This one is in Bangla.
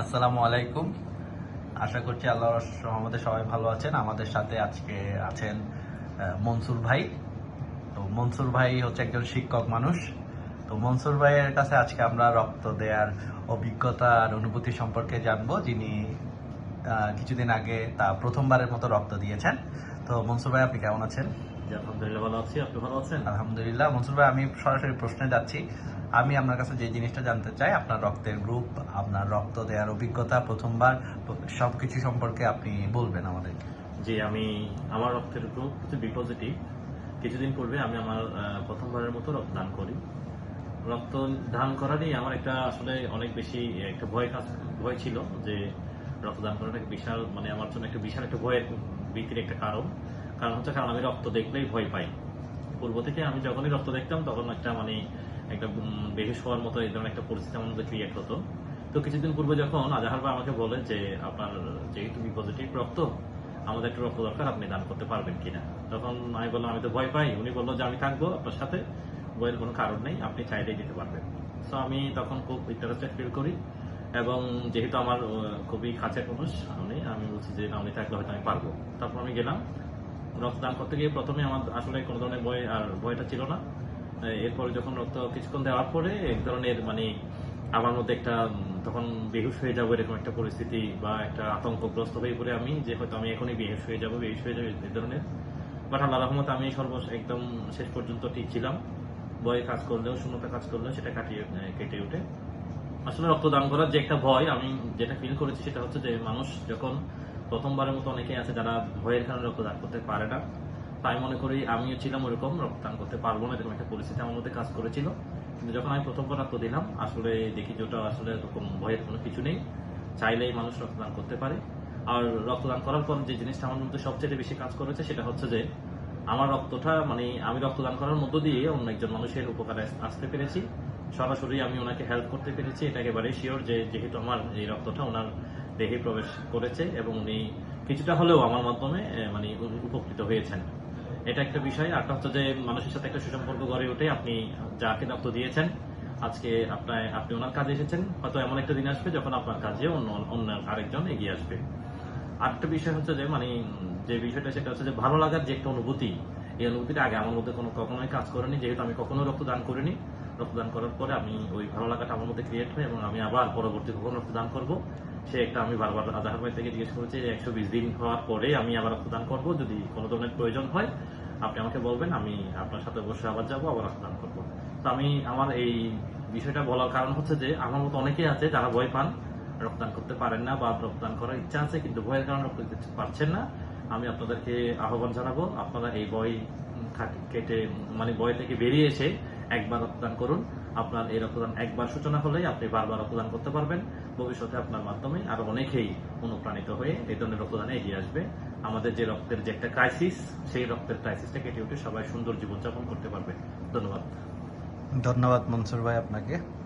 আসসালামু আলাইকুম। আশা করছি আল্লাহর রহমতে সবাই ভালো আছেন। আমাদের সাথে আজকে আছেন মনসুর ভাই। তো মনসুর ভাই হচ্ছে একজন শিক্ষক মানুষ। তো মনসুর ভাইয়ের কাছে আজকে আমরা রক্ত দেওয়ার অভিজ্ঞতা আর অনুভূতি সম্পর্কে জানব। যিনি কিছুদিন আগে তা প্রথমবারের মতো রক্ত দিয়েছেন। তো মনসুর ভাই আপনি কেমন আছেন? আলহামদুলিল্লাহ ভালো আছি। আপনি ভালো আছেন? আলহামদুলিল্লাহ। মনসুর ভাই আমি সরাসরি প্রশ্নে যাচ্ছি। আমি আপনার কাছে যে জিনিসটা জানতে চাই, আপনার রক্তের গ্রুপ আপনার রক্ত দেওয়ার অভিজ্ঞতা প্রথমবার, সবকিছু সম্পর্কে আপনি বলবেন আমাদের যে আমি আমার রক্তের গ্রুপ হচ্ছে বি পজিটিভ কিছুদিন পূর্বে আমি আমার প্রথমবারের মতো রক্ত দান করি। রক্ত দান করারই আমার একটা আসলে অনেক বেশি একটা ভয় কাজ, ভয় ছিল যে রক্তদান করাটা বিশাল মানে আমার জন্য একটা বিশাল একটা ভয়ের ভীতির একটা কারণ। কারণ হচ্ছে, কারণ আমি রক্ত দেখলেই ভয় পাই। পূর্ব থেকে আমি যখনই রক্ত দেখতাম, তখন একটা মানে একটা বেহুশ হওয়ার মতো এই ধরনের একটা পরিস্থিতি আমার মধ্যে ক্রিয়েট হতো। তো কিছুদিন পূর্বে যখন আজাহার আমাকে বলে যে, আপনার যেহেতু বি পজিটিভ রক্ত, আমাদের একটু রক্ত দরকার, আপনি দান করতে পারবেন কিনা? তখন আমি বললাম, আমি তো ভয় পাই। উনি বলল যে, আমি থাকব আপনার সাথে, ভয়ের কোনো কারণ নেই, আপনি চাইলেই দিতে পারবেন। তো আমি তখন খুব ইন্টারেস্টেড ফিল করি এবং যেহেতু আমার খুবই কাছের মানুষ উনি আমি বলছি যে, না, উনি থাকলে হয়তো আমি পারব। তারপর আমি গেলাম। রক্তদান করতে গিয়ে প্রথমে আমার আসলে কোনো ধরনের ভয় আর ভয়টা ছিল না। এরপরে যখন রক্ত কিছুক্ষণ দেওয়ার পরে এক ধরনের মানে আমার মধ্যে একটা তখন বেহুশ হয়ে যাব এরকম একটা পরিস্থিতি বা একটা আতঙ্কগ্রস্ত হয়ে পড়ে আমি যে হয়তো আমি এখনই বেহুশ হয়ে যাব, বেহুশ হয়ে যাব এই ধরনের। বাট আল্লাহ রহমত আমি সর্ব একদম শেষ পর্যন্ত ঠিক ছিলাম। ভয়ে কাজ করলেও, শূন্যতা কাজ করলেও সেটা কাটিয়ে কেটে উঠে আসলে রক্তদান করার যে একটা ভয়, আমি যেটা ফিল করেছি সেটা হচ্ছে যে মানুষ যখন প্রথমবারের মতো অনেকেই আছে যারা ভয়ের কারণে রক্তদান করতে পারে না তাই মনে করি আমিও ছিলাম ওরকম, রক্তদান করতে পারব না, এরকম একটা পরিস্থিতি আমার মধ্যে কাজ করেছিল। কিন্তু যখন আমি প্রথমবার রক্ত দিলাম, আসলে দেখি যে ওটা আসলে এরকম ভয়ের কোনো কিছু নেই। চাইলেই মানুষ রক্তদান করতে পারে। আর রক্তদান করার পর যে জিনিসটা আমার মধ্যে সবচেয়ে বেশি কাজ করেছে, সেটা হচ্ছে যে আমার রক্তটা মানে আমি রক্তদান করার মধ্য দিয়ে অন্য একজন মানুষের উপকারে আসতে পেরেছি। সরাসরি আমি ওনাকে হেল্প করতে পেরেছি। এটা একেবারে শিওর যে যেহেতু আমার এই রক্তটা ওনার দেহে প্রবেশ করেছে এবং উনি কিছুটা হলেও আমার মাধ্যমে মানে উপকৃত হয়েছেন। এটা একটা বিষয়। আর হচ্ছে যে, মানুষের সাথে একটা সুসম্পর্ক গড়ে ওঠে। আপনি যাকে রক্ত দিয়েছেন, আজকে আপনার, আপনি ওনার কাজে এসেছেন। হয়তো এমন একটা দিন আসবে যখন আপনার কাজে অন্য অন্য আরেকজন এগিয়ে আসবে। আরেকটা বিষয় হচ্ছে যে মানে যে বিষয়টা, সেটা হচ্ছে যে, ভালো লাগার যে একটা অনুভূতি, এই অনুভূতিটা আগে আমার মধ্যে কোনো, কখনোই কাজ করেনি। যেহেতু আমি কখনো রক্তদান করিনি রক্তদান করার পরে আমি ওই ভালো লাগাটা আমার মধ্যে ক্রিয়েট হয় এবং আমি আবার পরবর্তী কখন রক্তদান করব, সে একটা আমি বারবার আধার ভাই থেকে জিজ্ঞেস করেছি যে একশো বিশ দিন হওয়ার পরে আমি আবার রক্তদান করব, যদি কোনো ধরনের প্রয়োজন হয় আপনি আমাকে বলবেন, আমি আপনার সাথে অবশ্যই আবার যাব, আবার রক্তদান করব। তো আমি আমার এই বিষয়টা বলার কারণ হচ্ছে যে আমার মতো অনেকেই আছে যারা ভয় পান, রক্তদান করতে পারেন না বা রক্তদান করার ইচ্ছা আছে কিন্তু ভয়ের কারণে রক্ত দিতে পারছেন না। আমি আপনাদেরকে আহ্বান জানাব, আপনারা এই বই কেটে মানে বই থেকে বেরিয়ে এসে একবার রক্তদান করুন। আপনার এই রক্তদান একবার সূচনা হলেই আপনি বারবার রক্তদান করতে পারবেন। ভবিষ্যতে আপনার মাধ্যমে আরও অনেকেই অনুপ্রাণিত হয়ে এই ধরনের রক্তদানে এগিয়ে আসবে। আমাদের যে রক্তের যে একটা ক্রাইসিস সেই রক্তের ক্রাইসিসটা কেটে উঠে সবাই সুন্দর জীবনযাপন করতে পারবে। ধন্যবাদ। ধন্যবাদ মনসুর ভাই আপনাকে।